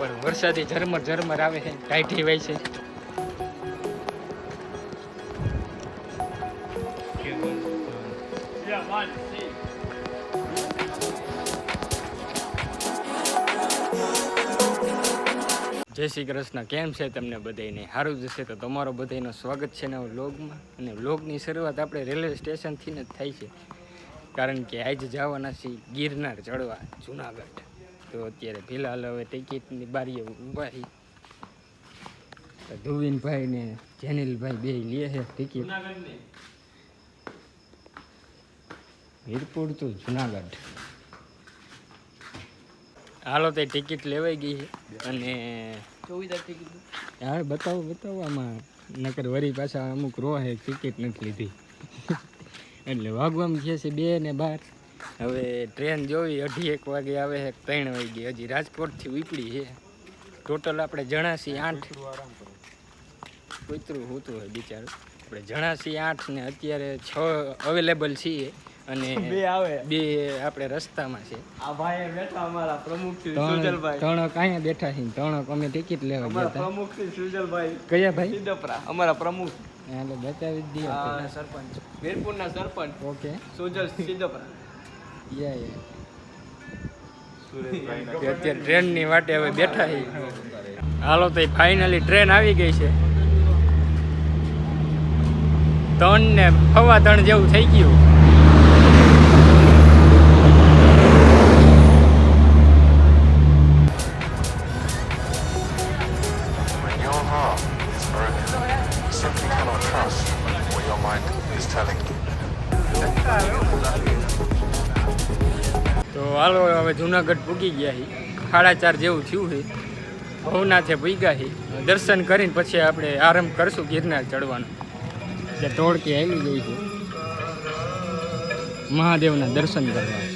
પણ વરસાદી ઝરમર ઝરમર આવે છે ટાઈટી હોય છે. જય શ્રી કૃષ્ણ, કેમ છે તમને બધાને સારું જશે તો તમારો બધાનો સ્વાગત છે ને વ્લોગમાં. અને લોગની શરૂઆત આપણે રેલવે સ્ટેશનથી જ થાય છે. કારણ કે આજે જવાના છીએ ગિરનાર ચડવા, જુનાગઢ. તો અત્યારે ફિલહાલ હવે ટિકિટની બારીએ ઊભા છીએ તો ધુવીનભાઈ ને જેનિલભાઈ બે લે છે ટિકિટ. વીરપુર તો જુનાગઢ. હાલો તે ટિકિટ લેવાઈ ગઈ છે અને હા બતાવો બતાવો આમાં. નકર વરી પાછા અમુક રો હે ટિકિટ નથી લીધી. એટલે વાગવામાં છે છે બે ને બાર. હવે ટ્રેન જોવી અઢી એક વાગે આવે છે ત્રણ વાગે. હજી રાજકોટથી ઉપડી છે. ટોટલ આપણે જણાસી આઠ. કૂતરું હોતું હોય બિચારું. આપણે જણાસી આઠ ને અત્યારે છ અવેલેબલ છીએ અને બે આવે. બે આપણે રસ્તામાં છે. આ ભાઈ બેઠા અમારા પ્રમુખ શ્રી સુજલભાઈ. ત્રણ કાંઈ બેઠા છે ત્રણ અમે ટિકિટ લેવા ગયા હતા. પ્રમુખ શ્રી સુજલભાઈ. કયા ભાઈ? સિદ્ધપરા અમારા પ્રમુખ. એટલે બતાવી દઈએ સરપંચ. વીરપુરના સરપંચ. ઓકે. સુજલ સિદ્ધપરા. યા યા અત્યારે ટ્રેનની વાટે હવે બેઠા હાલો તો ફાઇનલી ટ્રેન આવી ગઈ છે. ત્રણ ને ફવા ત્રણ જેવું થઈ ગયું. When your heart is telling you. તો હાલો, હવે જુનાગઢ પૂગી ગયા છે સાડા ચાર જેવું થયું છે ભવનાથે પૂગ્યા છે દર્શન કરીને પછી આપણે આરંભ કરશું ગિરનાર ચડવાનો. એટલે ધોળકી આવી ગઈ છે મહાદેવના દર્શન કરવા.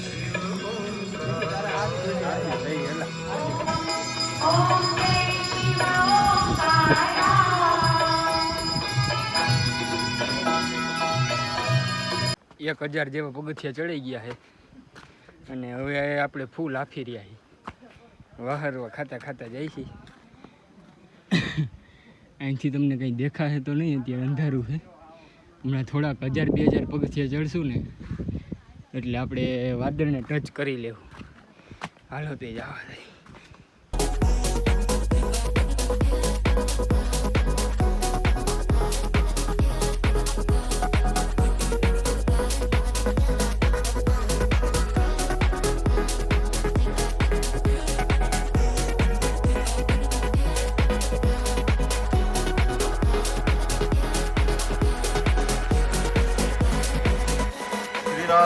એક હજાર જેવા પગથિયા ચડી ગયા છે અને હવે આપણે ફૂલ આપી રહ્યા છીએ. વાહરવા ખાતા ખાતા જાય છે. અહીંથી તમને કંઈ દેખાશે તો નહીં, અત્યારે અંધારું છે. હમણાં થોડાક હજાર બે હજાર પગથિયા ચડશું ને, એટલે આપણે વાદળને ટચ કરી લેવું. હાલો તે જવા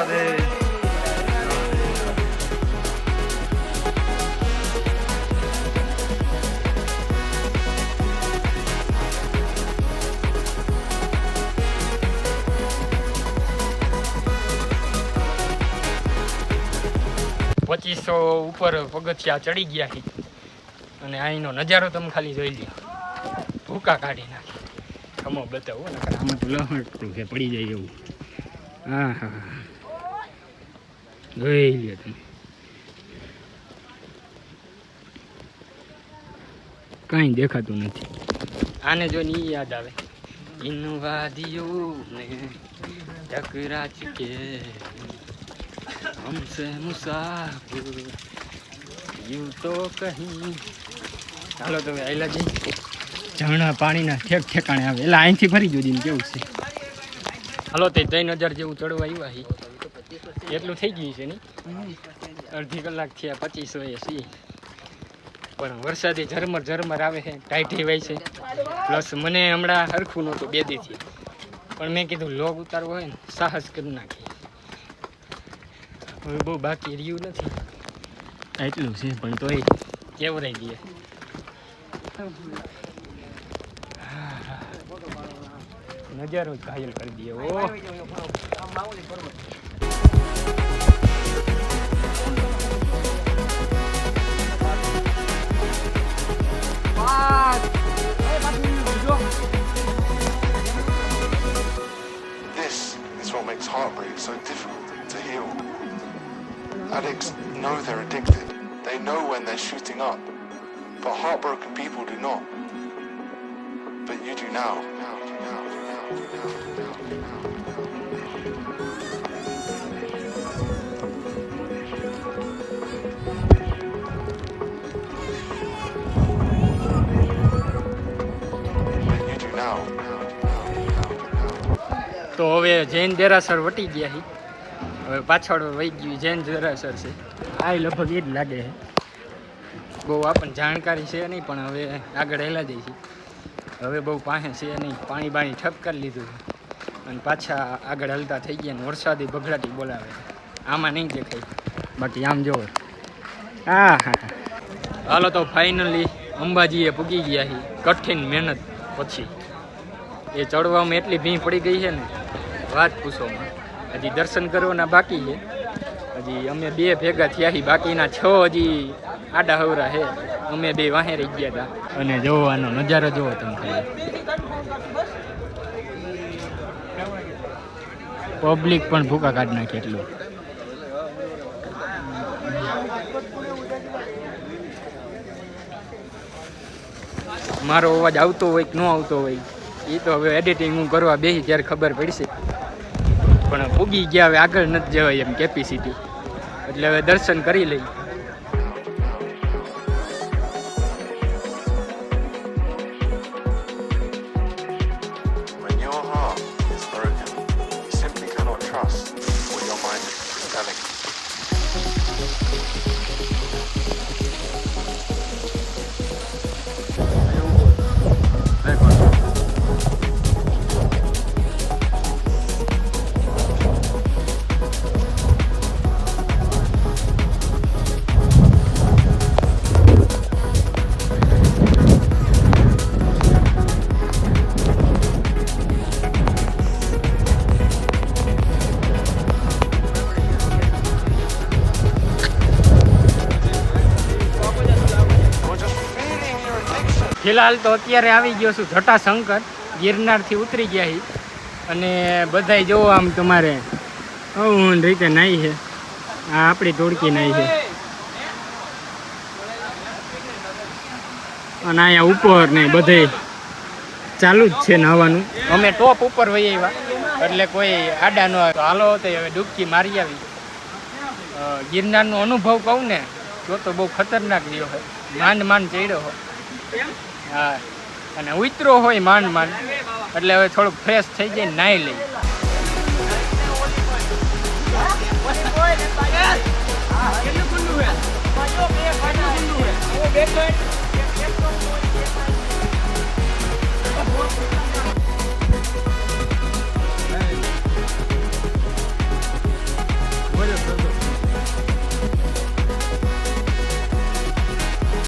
દે પચીસો ઉપર પગથિયા ચડી ગયા છે. અને અહીંનો નજારો તમે ખાલી જોઈ લ્યો. ભૂકા કાઢી નાખી. ખમો બતાવો ને, આમાં પડી જાય એવું. હા હા. જોઈ લે તમે. કાંઈ દેખાતું નથી. આને જોઈને એ યાદ આવે. ઇનવાદીઓને ટકરા ચકે. હમસે મુસાફર યુ તો કહી. ચાલો તમે આયલા જઈ. ઝરણા પાણીના ઠેક ઠેકાણે આવે. એટલે અહીંથી ફરી જોઈને કેવું છે. હાલો તે ત્રણ હજાર જેવું ચડવા આવ્યા એટલું થઈ ગયું છે ને? અડધી કલાક થયા પચીસો એ સી પણ વરસાદે ઝરમર ઝરમર આવે છે ટાઈટી હોય છે. પ્લસ મને હમણાં હરખું નહોતું બે દીથી પણ મેં કીધું લોગ ઉતારવો હોય ને સાહસ કરી નાખી હવે બહુ બાકી રહ્યું નથી. એટલું છે પણ તોય કેવરાઈ ગયા? નજારો જ ઘાયલ કરી દઈએ ઓ difficult to heal. Addicts know they're addicted. They know when they're shooting up. but heartbroken people do not. But you do now. But હવે જૈન દેરાસર વટી ગયા છે હવે પાછળ વહી ગયું જૈન દેરાસર છે. આ લગભગ એ જ લાગે છે. બહુ આપણને જાણકારી છે નહીં, પણ હવે આગળ હેલા જઈ છે. હવે બહુ પાસે છે નહીં. પાણી બાણી ઠપ કરી લીધું અને પાછા આગળ હલતા થઈ ગયા ને વરસાદી બગડાટી બોલાવે આમાં નહીં દેખાય. બાકી આમ જોવો. હા હા. હાલો તો ફાઇનલી અંબાજીએ પૂગી ગયા છે કઠિન મહેનત પછી. એ ચડવામાં એટલી ભીં પડી ગઈ છે ને વાત પૂછોમાં હજી દર્શન કરવાના બાકી છે. હજી અમે બે ભેગા થયા બાકીના છ હજી આડા હવરા છે. અમે બે વાહે રહી ગયા હતા અને જોવાનો નજારો જોવો તમે પબ્લિક પણ ભૂકા કાઢ નાખે એટલું. મારો અવાજ આવતો હોય કે ન આવતો હોય એ તો હવે એડિટિંગ હું કરવા બેસી ત્યારે ખબર પડશે. પણ ઉગી ગયા હવે આગળ નથી જવાય એમ કેપેસિટી એટલે હવે દર્શન કરી લઈ ફિલહાલ તો અત્યારે આવી ગયો છું જટાશંકર, ગિરનારથી ઉતરી ગયા હી. અને બધાય જોવો આમ તમારે અવન રીતે નાઈ છે આ આપણી ધોળકી નાઈ છે અને અહીંયા ઉપર ને બધે ચાલુ જ છે નાવાનું અમે ટોપ ઉપર વહી આવ્યા, એટલે કોઈ આડા ન આવે. હાલો, તો હવે ડૂબકી મારી આવી. ગિરનારનો અનુભવ કહું ને, તો તો બહુ ખતરનાક રહ્યો હોય. માંડ માંડ ચડ્યો હોય. હા. અને ઉતરો હોય માંડ માંડ. એટલે હવે થોડુંક ફ્રેશ થઈ જાય નાહી લઈ